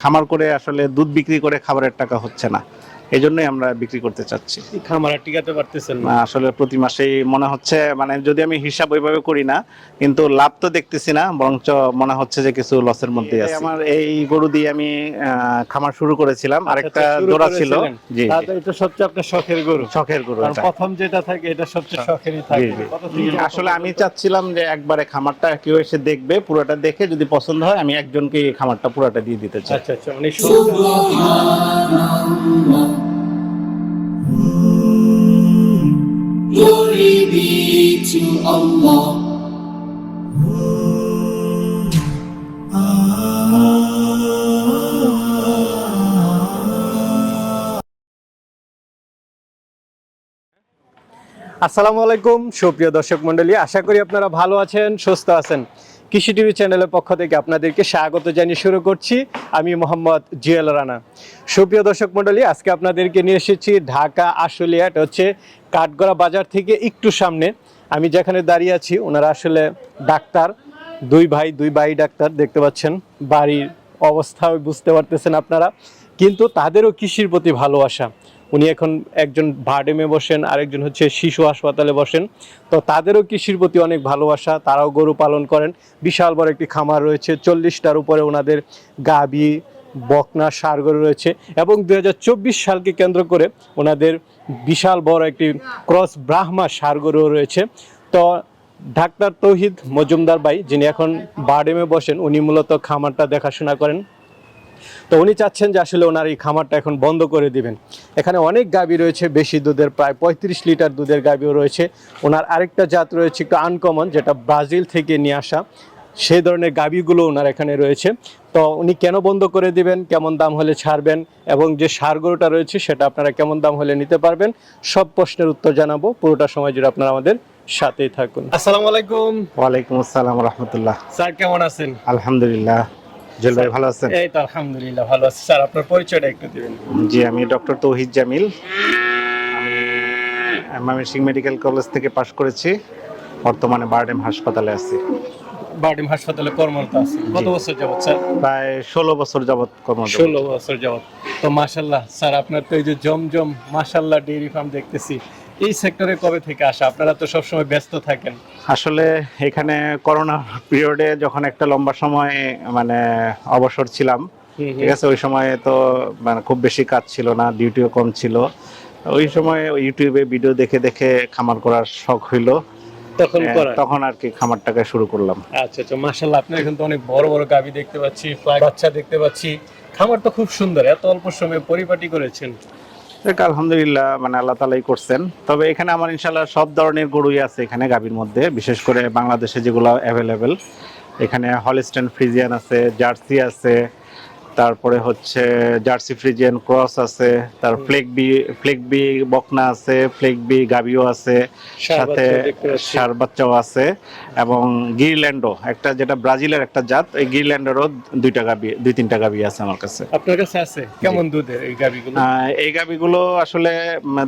খামার করে আসলে দুধ বিক্রি করে খাবারের টাকা হচ্ছে না। এই জন্যই আমরা বিক্রি করতে চাচ্ছি। খামার টিকাতে পারতেছেন না। আসলে প্রতি মাসেই মনে হচ্ছে মানে যদি আমি হিসাব ওইভাবে করি না কিন্তু লাভ তো দেখতেছি না বরঞ্চ মনে হচ্ছে যে কিছু লসের মধ্যে আছে। আমার এই গরু দিয়ে আমি খামার শুরু করেছিলাম আরেকটা আচ্ছা, জোড়া ছিল। জি এটা সবচেয়ে আপনার শখের গরু। শখের গরু প্রথম যেটা থাকে এটা সবচেয়ে শখেরই থাকে। আসলে আমি চাচ্ছিলাম যে একবারে খামারটা কেউ এসে দেখবে পুরোটা দেখে যদি পছন্দ হয় আমি একজনকে খামারটা পুরোটা দিয়ে দিতে চাই। আচ্ছা আচ্ছা অনেক to Allah. আসসালামু আলাইকুম, সুপ্রিয় দর্শক মণ্ডলী। আশা করি আপনারা ভালো আছেন, সুস্থ আছেন। কৃষি টিভি চ্যানেলের পক্ষ থেকে আপনাদেরকে স্বাগত জানিয়ে শুরু করছি। আমি মোহাম্মদ জিয়াল রানা। সুপ্রিয় দর্শক মণ্ডলী, আজকে আপনাদেরকে নিয়ে এসেছি ঢাকা আশুলিয়া এটা হচ্ছে কাঠগড়া বাজার থেকে একটু সামনে। আমি যেখানে দাঁড়িয়ে আছি, ওনারা আসলে ডাক্তার। দুই ভাই দুই ভাই ডাক্তার, দেখতে পাচ্ছেন। বাড়ির অবস্থা বুঝতে পারতেছেন আপনারা। কিন্তু তাদেরও কৃষির প্রতি ভালোবাসা। উনি এখন একজন ভার্ডেমে বসেন, আরেকজন হচ্ছে শিশু হাসপাতালে বসেন। তো তাদেরও কৃষির প্রতি অনেক ভালোবাসা, তারাও গরু পালন করেন। বিশাল বড় একটি খামার রয়েছে, চল্লিশটার উপরে ওনাদের গাবি বকনা সার গরু রয়েছে এবং দুই সালকে কেন্দ্র করে ওনাদের বিশাল বড় একটি ক্রস ব্রাহ্মা সারগর রয়েছে। তো ডাক্তার তৌহিদ মজুমদার ভাই, যিনি এখন বারডেমে বসেন, উনি মূলত খামারটা দেখাশোনা করেন। তো উনি চাচ্ছেন যে আসলে ওনার এই খামারটা এখন বন্ধ করে দিবেন। এখানে অনেক গাবি রয়েছে, বেশি দুধের প্রায় পঁয়ত্রিশ লিটার দুধের গাবিও রয়েছে। ওনার আরেকটা জাত রয়েছে একটু আনকমন যেটা ব্রাজিল থেকে নিয়ে আসা। সেই ধরনের গাবিগুলো ওনার এখানে রয়েছে। তো উনি কেন বন্ধ করে দিবেন? কেমন দাম হলে ছাড়বেন? এবং যে সার গরুটা রয়েছে সেটা আপনারা কেমন দাম হলে নিতে পারবেন? সব প্রশ্নের উত্তর জানাব। পুরোটা সময় জুড়ে আপনারা আমাদের সাথেই থাকুন। আসসালামু আলাইকুম। ওয়ালাইকুম আসসালাম রহমতুল্লাহ। স্যার কেমন আছেন? আলহামদুলিল্লাহ। জেল ভাই ভালো আছেন? এই তো আলহামদুলিল্লাহ ভালো আছি। স্যার আপনার পরিচয়টা একটু দিবেন। জি আমি ডক্টর তৌহিদ জামিল। আমি ময়মনসিংহ মেডিকেল কলেজ থেকে পাশ করেছি। বর্তমানে বারডেম হাসপাতালে আছি। বারডিম হাসপাতালে কর্মরত আছেন কত বছর যাবত স্যার? প্রায় ষোলো বছর যাবৎ কর্ম ষোলো বছর যাবত তো মাশাল্লাহ স্যার আপনার তো এই যে জমজম মাশাল্লাহ ডেইরি ফার্ম দেখতেছি এই সেক্টরে কবে থেকে আসা? আপনারা তো সবসময় ব্যস্ত থাকেন। আসলে এখানে করোনা পিরিয়ডে যখন একটা লম্বা সময় মানে অবসর ছিলাম ঠিক আছে ওই সময় তো মানে খুব বেশি কাজ ছিল না ডিউটিও কম ছিল। ওই সময় ইউটিউবে ভিডিও দেখে দেখে খামার করার শখ হইল। তখন হ্যাঁ, করা। তখন আর কি খামারটাকে শুরু করলাম। আচ্ছা আচ্ছা মাশাল্লাহ আপনার এখন তো অনেক বড় বড় গাভী দেখতে পাচ্ছি বাচ্চা দেখতে পাচ্ছি। খামার তো খুব সুন্দর এত অল্প সময়ে পরিপাটি করেছেন। আলহামদুলিল্লাহ মানে আল্লাহ তালাই করছেন। তবে এখানে আমার ইনশাল্লাহ সব ধরনের গরুই আছে এখানে গাভীর মধ্যে বিশেষ করে বাংলাদেশে যেগুলো অ্যাভেলেবেল এখানে হলিস্টেন ফ্রিজিয়ান আছে জার্সি আছে তারপরে হচ্ছে জার্সি ফ্রিজিয়ান ক্রস আছে তার ফ্লেক বি ফ্লেক বি বকনা আছে ফ্লেক বি গাবিও আছে সাথে। সার বাচ্চাও আছে এবং গিরল্যান্ডও একটা যেটা ব্রাজিলের একটা জাত এই গিরল্যান্ডেরও দুইটা গাবি দুই তিনটা গাবি আছে আমার কাছে। আপনার কাছে আছে? কেমন দুধের এই গাভীগুলো আহ, এই গাবিগুলো আসলে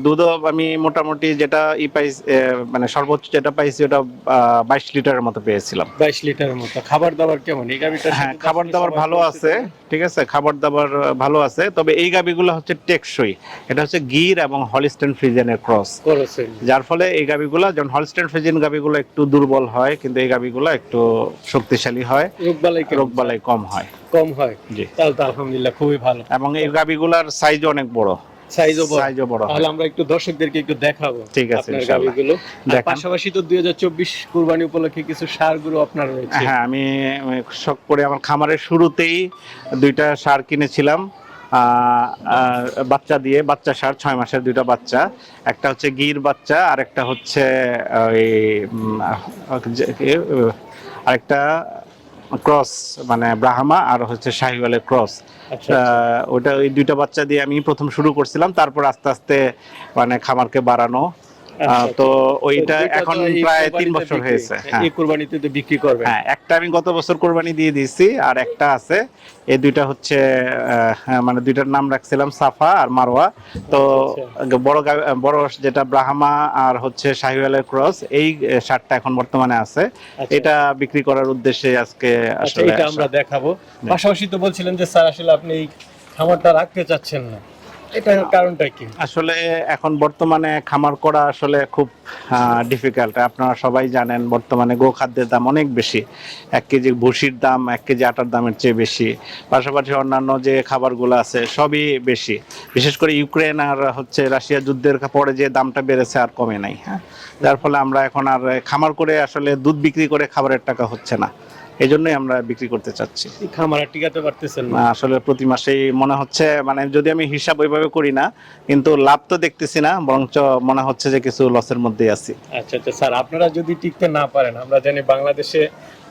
দুধও আমি মোটামুটি যেটা ই পাই মানে সর্বোচ্চ যেটা পাইছি ওটা বাইশ লিটারের মতো পেয়েছিলাম। বাইশ লিটারের মতো। খাবার দাবার কেমন? এই গাভীটা হ্যাঁ খাবার দাবার ভালো আছে ঠিক আছে? খাবার দাবার ভালো আছে তবে এই গাবিগুলো হচ্ছে টেকসই। এটা হচ্ছে গির এবং হলিস্টেন ফ্রিজেনের ক্রস। যার ফলে এই গাবিগুলো যেমন হলিস্টেন ফ্রিজেন গাবিগুলো একটু দুর্বল হয় কিন্তু এই গাবিগুলো একটু শক্তিশালী হয় রোগবালাই রোগ রোগবালাই কম হয়। কম হয়। জি। তাহলে তো আলহামদুলিল্লাহ খুবই ভালো। এবং এই গাবিগুলার সাইজ অনেক বড়। সাইজও বড়। সাইজও বড় তাহলে আমরা একটু দর্শকদেরকে একটু দেখাবো ঠিক আছে, আপনার। পাশাপাশি তো দুই হাজার চব্বিশ কুরবানি উপলক্ষে কিছু সারগুলো আপনার রয়েছে। হ্যাঁ আমি শখ করে আমার খামারের শুরুতেই দুইটা সার কিনেছিলাম। বাচ্চা দিয়ে বাচ্চা সার ছয় মাসের দুইটা বাচ্চা। একটা হচ্ছে গির বাচ্চা আর একটা হচ্ছে ওই আরেকটা ক্রস মানে ব্রাহ্মা আর হচ্ছে শাহিওয়ালের ক্রস। আচ্ছা ওটা ওই দুইটা বাচ্চা দিয়ে আমি প্রথম শুরু করছিলাম তারপর আস্তে আস্তে মানে খামারকে বাড়ানো তো ওইটা এখন প্রায় তিন বছর হয়েছে হ্যাঁ। এই কোরবানিতে তো বিক্রি করবেন। হ্যাঁ একটা আমি গত বছর কোরবানি দিয়ে দিয়েছি আর একটা আছে। এই দুইটা হচ্ছে হ্যাঁ, মানে দুইটার নাম রাখছিলাম সাফা আর মারওয়া। তো বড় বড় যেটা ব্রাহ্মা আর হচ্ছে শাহিওয়ালের ক্রস এই শার্টটা এখন বর্তমানে আছে। আচ্ছা। এটা বিক্রি করার উদ্দেশ্যে আজকে আচ্ছা আসলে এটা আমরা দেখাবো। পাশাপাশি তো বলছিলেন যে স্যার আসলে আপনি এই খামারটা রাখতে চাচ্ছেন না। এটার কারণটা কি? আসলে এখন বর্তমানে খামার করা আসলে খুব ডিফিকাল্ট আপনারা সবাই জানেন বর্তমানে গোখাদ্যের দাম অনেক বেশি। এক কেজি ভুসির দাম এক কেজি আটার দামের চেয়ে বেশি। পাশাপাশি অন্যান্য যে খাবারগুলো আছে সবই বেশি। বিশেষ করে ইউক্রেন আর হচ্ছে রাশিয়া যুদ্ধের পরে যে দামটা বেড়েছে আর কমে নাই হ্যাঁ। যার ফলে আমরা এখন আর খামার করে আসলে দুধ বিক্রি করে খাবারের টাকা হচ্ছে না। এই জন্যই আমরা বিক্রি করতে চাচ্ছি। খামার টিকাতে পারতেছেন না। না, আসলে প্রতি মাসেই মনে হচ্ছে মানে যদি আমি হিসাব ওইভাবে করি না কিন্তু লাভ তো দেখতেছি না বরঞ্চ মনে হচ্ছে যে কিছু লসের মধ্যে আছি। আচ্ছা আচ্ছা স্যার আপনারা যদি টিকতে না পারেন আমরা জানি বাংলাদেশে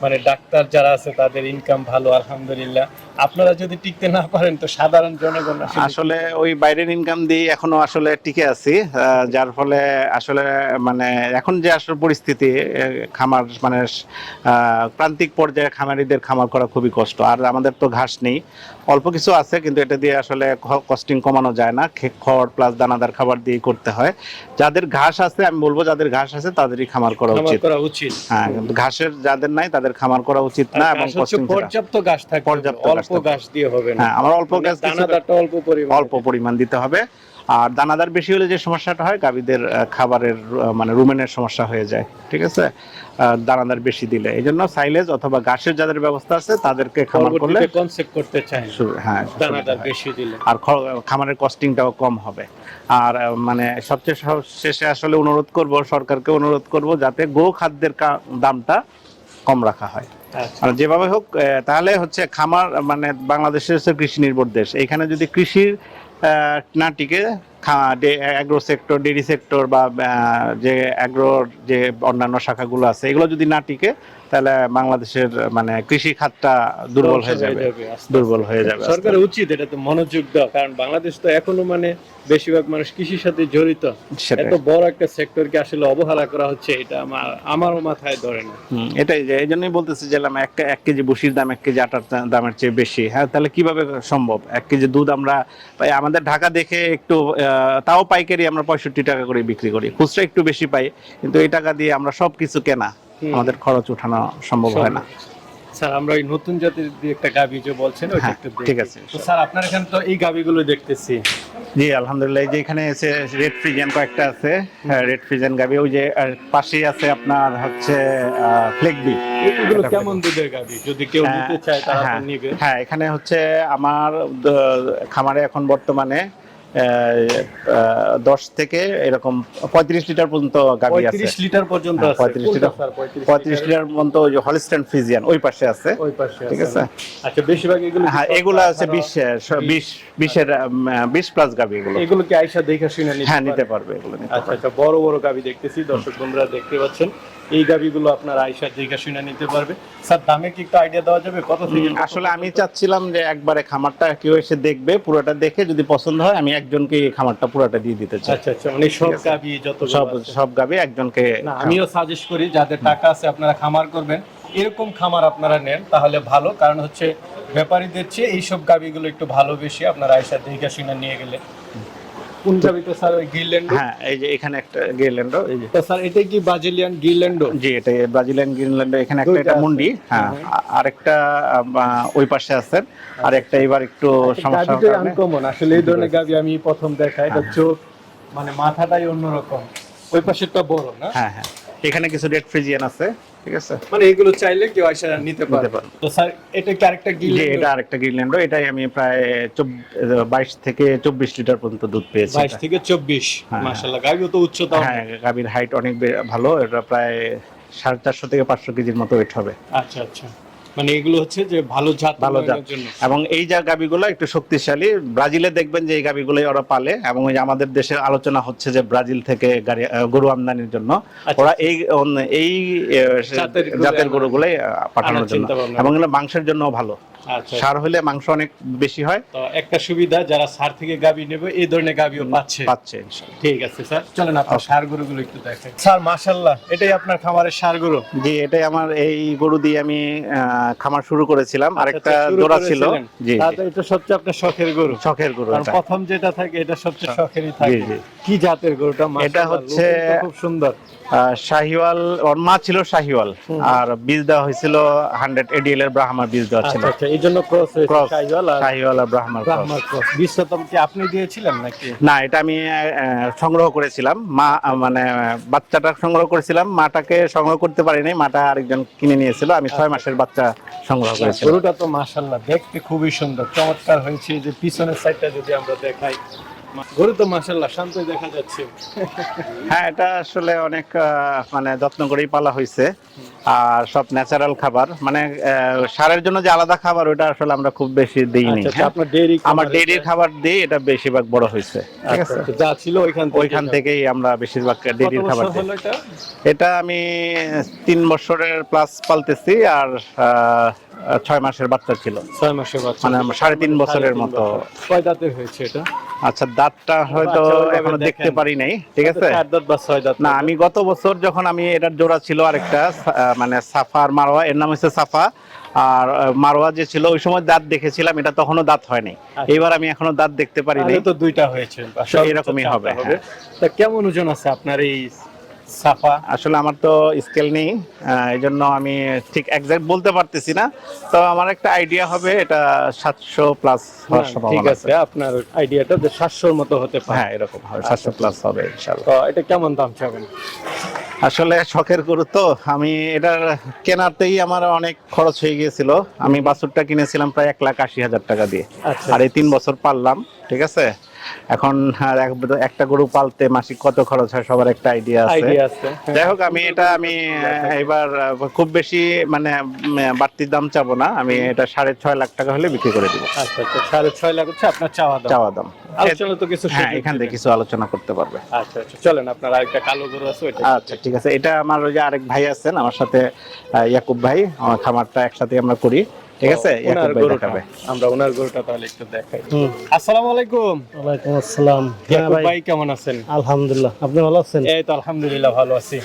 মানে ডাক্তার যারা আছে তাদের ইনকাম ভালো আলহামদুলিল্লাহ। আপনারা যদি টিকতে না পারেন তো সাধারণ জনগণ আসলে ওই বাইরের ইনকাম দিয়ে এখনও আসলে টিকে আছি যার ফলে আসলে মানে এখন যে আসলে পরিস্থিতি খামার মানে প্রান্তিক পর্যায়ে খামারিদের খামার করা খুবই কষ্ট। আর আমাদের তো ঘাস নেই অল্প কিছু আছে কিন্তু এটা দিয়ে আসলে কস্টিং কমানো যায় না। খড় প্লাস দানাদার খাবার দিয়ে করতে হয়। যাদের ঘাস আছে আমি বলব যাদের ঘাস আছে তাদেরই খামার করা উচিত। করা উচিত। হ্যাঁ কিন্তু ঘাসের যাদের নাই তাদের খামার করা উচিত না এবং। পর্যাপ্ত ঘাস থাকে পর্যাপ্ত ঘাস অল্প ঘাস দিয়ে হবে না। হ্যাঁ আমার অল্প মানে দানাদারটা অল্প পরিমাণ। অল্প পরিমাণ দিতে হবে। আর দানাদার বেশি হলে যে সমস্যাটা হয় গাভীদের খাবারের মানে রুমেনের সমস্যা হয়ে যায় ঠিক আছে? দানাদার বেশি দিলে। এই জন্য সাইলেজ অথবা ঘাসের যাদের ব্যবস্থা আছে তাদেরকে খামার করলে কনসেপ্ট করতে চাই। হ্যাঁ দানাদার। বেশি দিলে। আর খামারের কস্টিংটাও কম হবে। আর মানে সবচেয়ে সব- শেষে আসলে অনুরোধ করব সরকারকে অনুরোধ করব যাতে গো খাদ্যের দামটা কম রাখা হয়। আর যেভাবে হোক তাহলে হচ্ছে খামার মানে বাংলাদেশের হচ্ছে কৃষি নির্ভর দেশ। এখানে যদি কৃষির না টিকে অ্যাগ্রো সেক্টর ডেরি সেক্টর বা যে অ্যাগ্রোর যে অন্যান্য শাখাগুলো আছে এগুলো যদি না টিকে তাহলে বাংলাদেশের মানে কৃষি খাতটা দুর্বল হয়ে যাবে। দুর্বল হয়ে যাবে আস্তে সরকারের উচিত এটা তো মনোযোগ দেওয়া কারণ বাংলাদেশ তো এখনও মানে বেশিরভাগ মানুষ কৃষির সাথে জড়িত। এত বড় একটা সেক্টরকে আসলে অবহেলা করা হচ্ছে এটা আমার আমারও মাথায় ধরে না। এটাই যে এই জন্যই বলতেছি যে আমি এক এক কেজি বসির দাম এক কেজি আটার দামের চেয়ে বেশি। হ্যাঁ তাহলে কীভাবে সম্ভব? এক কেজি দুধ আমরা আমাদের ঢাকা দেখে একটু তাও পাইকারি আমরা পঁয়ষট্টি টাকা করে বিক্রি করি। খুচরা একটু বেশি পাই কিন্তু এই টাকা দিয়ে আমরা সব কিছু কেনা আমাদের খরচ উঠানো সম্ভব হয় না। স্যার আমরা ওই নতুন জাতের একটা গাবি যে বলছেন ওইটা হ্যাঁ, একটু ঠিক আছে। তো স্যার আপনার এখানে তো এই গাবিগুলো দেখতেছি। জি আলহামদুলিল্লাহ যে এখানে এসে রেড কয়েকটা আছে। রেড ফ্রিজেন গাবি ওই যে পাশেই আছে আপনার হচ্ছে ফ্লেকবি এগুলো কেমন দুধের গাবি যদি কেউ হ্যাঁ, নিতে চায় তারা হ্যাঁ, নিবে। হ্যাঁ এখানে হচ্ছে আমার খামারে এখন বর্তমানে দশ থেকে এরকম পঁয়ত্রিশ লিটার পর্যন্ত গাভী আছে। পঁয়ত্রিশ লিটার পর্যন্ত হ্যাঁ, আছে। 35 কোনটা লিটার। পঁয়ত্রিশ লিটার? পর্যন্ত হলিস্টেন ফ্রিজিয়ান ওই পাশে আছে। ওই পাশে ঠিক আছে আছে? আচ্ছা বেশিরভাগ এগুলো হ্যাঁ এগুলা আঠারো- বিশ বিশ বিশের বিশ প্লাস গাভী এগুলো। এগুলো কি আইসা দেখে শুনে নিতে হ্যাঁ নিতে পারবে এগুলো আচ্ছা আচ্ছা বড় বড় গাবি দেখতেছি। দর্শক বন্ধুরা দেখতে পাচ্ছেন। এই গাবিগুলো আপনার আইসা দেখে শুনে নিতে পারবে। স্যার দামে কি একটু আইডিয়া দেওয়া যাবে? কত থেকে আসলে আমি চাচ্ছিলাম যে একবারে খামারটা কেউ এসে দেখবে পুরোটা দেখে যদি পছন্দ হয় আমি একজনকে এই খামারটা পুরোটা দিয়ে দিতে চাই। আচ্ছা আচ্ছা মানে সব গাবি যত সব সব গাবি একজনকে আমিও সাজেস্ট করি যাদের টাকা আছে আপনারা খামার করবেন। এরকম খামার আপনারা নেন তাহলে ভালো। কারণ হচ্ছে ব্যাপারীদের চেয়ে এইসব গাবিগুলো একটু ভালো বেশি। আপনারা আইসা দেখে শুনে নিয়ে গেলে স্যার ওই হ্যাঁ এই যে এখানে একটা গেলেন্ড এই যে। স্যার এটা কি ব্রাজিলিয়ান গিরল্যান্ড জি এটা ব্রাজিলিয়ান গ্রিনল্যান্ড এখানে একটা এটা মুন্ডি হ্যাঁ আরেকটা ওই পাশে আছে আর একটা এবার একটু সমস্যা গাবিটাই আনকমন আসলে এই ধরনের গাবি আমি প্রথম দেখা এটা হ্যাঁ। চোখ মানে মাথাটাই অন্যরকম। ওই পাশেরটা বড় না? হ্যাঁ হ্যাঁ। এখানে কিছু রেড ফ্রিজিয়ান আছে। ঠিক আছে? মানে এগুলো চাইলে কেউ আইসা নিতে পারে। তো স্যার এটা কি আরেকটা জি এটা আরেকটা এটাই আমি প্রায় বাইশ থেকে চব্বিশ লিটার পর্যন্ত দুধ পেয়েছি। বাইশ এটা। থেকে চব্বিশ মাশাআল্লাহ মাসাল্লাহ গাবিও তো উচ্চতা হ্যাঁ গাভীর হাইট অনেক ভালো এটা প্রায় সাড়ে চারশো থেকে পাঁচশো কেজির মতো ওয়েট হবে। আচ্ছা আচ্ছা। মানে এগুলো হচ্ছে যে ভালো জাত ভালো জাত। এবং এই যা গাবিগুলো একটু শক্তিশালী ব্রাজিলে দেখবেন যে এই গাবিগুলোই ওরা পালে এবং ওই আমাদের দেশে আলোচনা হচ্ছে যে ব্রাজিল থেকে গাড়ি গরু আমদানির জন্য। আচ্ছা। ওরা এই অন- এই আহ, জাতের গরুগুলোই পাঠানোর জন্য। এবং এগুলো মাংসের জন্য ভালো। আচ্ছা সার হলে মাংস অনেক বেশি হয়। তো একটা সুবিধা যারা সার থেকে গাবি নেবে এই ধরনের গাবিও পাচ্ছে। পাচ্ছে ঠিক আছে স্যার। চলেন আপনার সার গরুগুলো একটু দেখেন। স্যার মাশাল্লাহ এটাই আপনার খামারের সার গরু? জি এটাই আমার এই গরু দিয়ে আমি আহ, খামার শুরু করেছিলাম। আরেকটা আচ্ছা, দোড়া ছিল। জি তাহলে এটা সবচেয়ে আপনার শখের গরু। শখের গরু কারণ প্রথম যেটা থাকে এটা সবচেয়ে শখেরই থাকে জি, জি। কি জাতের গরুটা? মাশাআল্লাহ, এটা হচ্ছে- খুব সুন্দর। শাহিওয়াল ওর মা ছিল শাহিওয়াল আর বীজ দেওয়া হয়েছিল হান্ড্রেড এডিএল এর ব্রাহ্মা বীজ দেওয়া ছিল। আচ্ছা আচ্ছা এই জন্য ক্রস শাহিওয়াল আর ব্রাহ্মার ক্রস আপনি দিয়েছিলেন নাকি? না এটা আমি সংগ্রহ করেছিলাম। মা মানে বাচ্চাটা সংগ্রহ করেছিলাম। মাটাকে সংগ্রহ করতে পারিনি। মাটা আরেকজন কিনে নিয়েছিল। আমি ছয় মাসের বাচ্চা সংগ্রহ করেছিলাম। গরুটা তো মাশাল্লাহ দেখতে খুবই সুন্দর। চমৎকার হয়েছে যে পিছনের সাইডটা যদি আমরা দেখাই। গরু তো শান্তই দেখা যাচ্ছে। হ্যাঁ এটা আসলে অনেক মানে যত্ন করেই পালা হয়েছে আর সব ন্যাচারাল খাবার মানে সারের জন্য যে আলাদা খাবার ওটা আসলে আমরা খুব বেশি দিইনি। আচ্ছা, আচ্ছা, আমার ডেইরির খাবার দিয়ে এটা বেশিরভাগ বড় হয়েছে। ঠিক আছে। যা ছিল ওইখান ওইখান থেকেই আমরা বেশিরভাগ ডেইরির খাবার দিই। এটা? আমি তিন বছরের প্লাস পালতেছি আর আহ, ছয় মাসের বাচ্চা ছিল। ছয় মাসের বাচ্চা। মানে সাড়ে তিন বছরের মতো। কয় দাঁতের হয়েছে এটা? আচ্ছা দাঁতটা হয়তো আচ্ছা, এখনও দেখতে পারি নাই ঠিক আছে? না আমি গত বছর যখন আমি এটার জোড়া ছিল আরেকটা মানে সাফা আর মারোয়া এর নাম হচ্ছে সাফা আর মারোয়া যে ছিল ওই সময় দাঁত দেখেছিলাম এটা তখনও দাঁত হয়নি। এইবার আমি এখনও দাঁত দেখতে পারি নাই। তো দুইটা হয়েছে। এরকমই হবে, হ্যাঁ। তা কেমন ওজন আছে আপনার এই সাফা? আসলে আমার তো স্কেল নেই এই জন্য আমি ঠিক একজ্যাক্ট বলতে পারতেছি না। তো আমার একটা আইডিয়া হবে এটা সাতশো প্লাস হওয়ার ঠিক আছে আপনার আইডিয়াটা যে সাতশোর মতো হতে পারে। হ্যাঁ এরকম হবে সাতশো প্লাস হবে ইনশাল্লাহ তো এটা কেমন দাম চাবেন? আসলে শখের গরু তো আমি এটার কেনাতেই আমার অনেক খরচ হয়ে গিয়েছিল। আমি বাছুরটা কিনেছিলাম প্রায় এক লাখ আশি হাজার টাকা দিয়ে। আচ্ছা। আর এই তিন বছর পারলাম ঠিক আছে? এখন একটা গরু পালতে মাসিক কত খরচ হয়? সবার একটা আইডিয়া আছে। যাই হোক আমি এটা আমি এবার খুব বেশি মানে বাড়তি দাম চাবো না। আমি এটা সাড়ে ছয় লাখ টাকা হলে বিক্রি করে দিব। আচ্ছা আচ্ছা সাড়ে ছয় লাখ হচ্ছে আপনার চাওয়া দাম। চাওয়া দাম। আলোচনা তো কিছু হ্যাঁ এখান থেকে কিছু আলোচনা করতে পারবে। আচ্ছা আচ্ছা চলেন আপনার আরেকটা কালো গরু আছে ওইটা আচ্ছা ঠিক আছে। এটা আমার ওই যে আরেক ভাই আছেন আমার সাথে ইয়াকুব ভাই আমার খামারটা একসাথে আমরা করি। ঠিক আছে? ওনার গরুটা আমরা ওনার গরুটা তাহলে একটু দেখাই। আসসালামু আলাইকুম। ওয়ালাইকুম আসসালাম। হ্যাঁ ভাই। কেমন আছেন? আলহামদুলিল্লাহ। আপনি ভালো আছেন? এই তো আলহামদুলিল্লাহ ভালো আছি।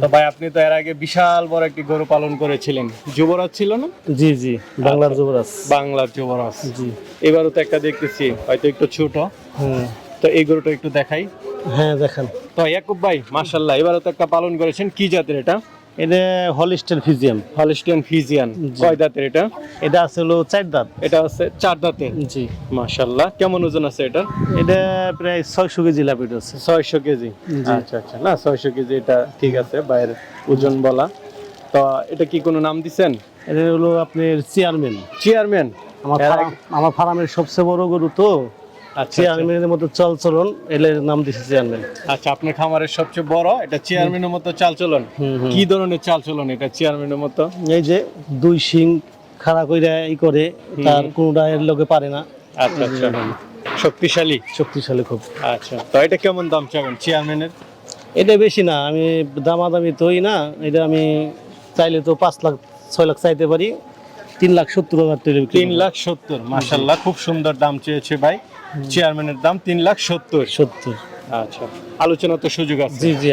তো ভাই আপনি তো এর আগে বিশাল বড় একটি গরু পালন করেছিলেন। যুবরাজ ছিল না? জি জি। বাংলার যুবরাজ। বাংলার যুবরাজ। জি। এবারও তো একটা দেখতেছি হয়তো একটু ছোট। হুম। তো এই গরুটা একটু দেখাই। হ্যাঁ দেখেন। তো ইয়াকুব ভাই মাশাল্লাহ এবারও তো একটা পালন করেছেন। কি জাতের এটা? এটা হলিস্টেল ফিজিয়াম হলিস্টিয়ান ফিজিয়ান। কয় দাঁতের এটা? এটা আছে হলো চার দাঁত। এটা হচ্ছে চার দাঁতের। জি। মাশাল্লাহ কেমন ওজন আছে এটা? এটা প্রায় ছয়শো কেজি লাপিট আছে। ছয়শো কেজি। আচ্ছা আচ্ছা। না ছয়শো কেজি এটা ঠিক আছে বাইরের ওজন বলা। তো এটা কি কোনো নাম দিছেন? এটা হলো আপনার চেয়ারম্যান। চেয়ারম্যান? আমার আমার ফার্মের সবচেয়ে বড় গরু তো। চেয়ারম্যানের মতো চল চলন এলের নাম দিছে চেয়ারম্যান আচ্ছা আপনার খামারের সবচেয়ে বড় এটা চেয়ারম্যানের মতো চাল চলন। কি ধরনের চাল চলন এটা চেয়ারম্যানের মতো? এই যে দুই শিং খাড়া কইরা ই করে তার কোনোটা এর লোকে পারে না। আচ্ছা আচ্ছা। শক্তিশালী? শক্তিশালী খুব। আচ্ছা তো এটা কেমন দাম চাবেন চেয়ারম্যানের এটা বেশি না আমি দামাদামি তোই না এটা আমি চাইলে তো পাঁচ লাখ ছয় লাখ চাইতে পারি। তিন লাখ সত্তর হাজার তৈরি তিন লাখ সত্তর মাসাল্লাহ খুব সুন্দর দাম চেয়েছে ভাই। চেয়ারম্যানের দাম তিন লাখ সত্তর। সত্তর। আচ্ছা আলোচনা তো সুযোগ আছে। জি জি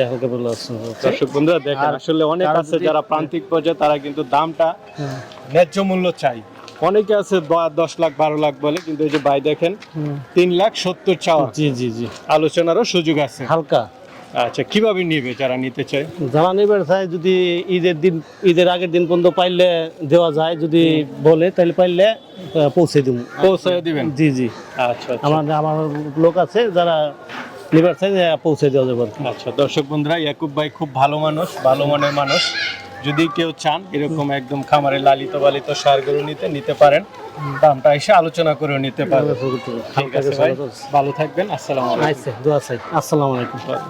দর্শক বন্ধুরা দেখেন আসলে অনেক আছে যারা প্রান্তিক পর্যায়ে তারা কিন্তু দামটা হ্যাঁ। ন্যায্য মূল্য চাই। অনেকে আছে দশ লাখ বারো লাখ বলে কিন্তু এই যে ভাই দেখেন তিন লাখ সত্তর চাওয়া। জি জি জি। আলোচনারও সুযোগ আছে। হালকা। আচ্ছা কীভাবে নিবে যারা নিতে চায়? যারা নেবার চায় যদি ঈদের দিন ঈদের আগের দিন পর্যন্ত পাইলে দেওয়া যায় যদি বলে তাহলে পাইলে পৌঁছে দিব পৌঁছায় দিবেন? জি জি। আচ্ছা আচ্ছা। আমার আমার লোক আছে যারা চায় যে পৌঁছে দেওয়া যাবে আচ্ছা দর্শক বন্ধুরা ইয়াকুব ভাই খুব ভালো মানুষ ভালো মনের মানুষ। যদি কেউ চান এরকম একদম খামারে লালিত বালিত সার গরু নিতে নিতে পারেন। দামটা এসে আলোচনা করে নিতে পারবেন। ভাই আলোচনা। ভালো থাকবেন আসসালামু আলাইকুম। আচ্ছা চাই। আসসালামু আলাইকুম।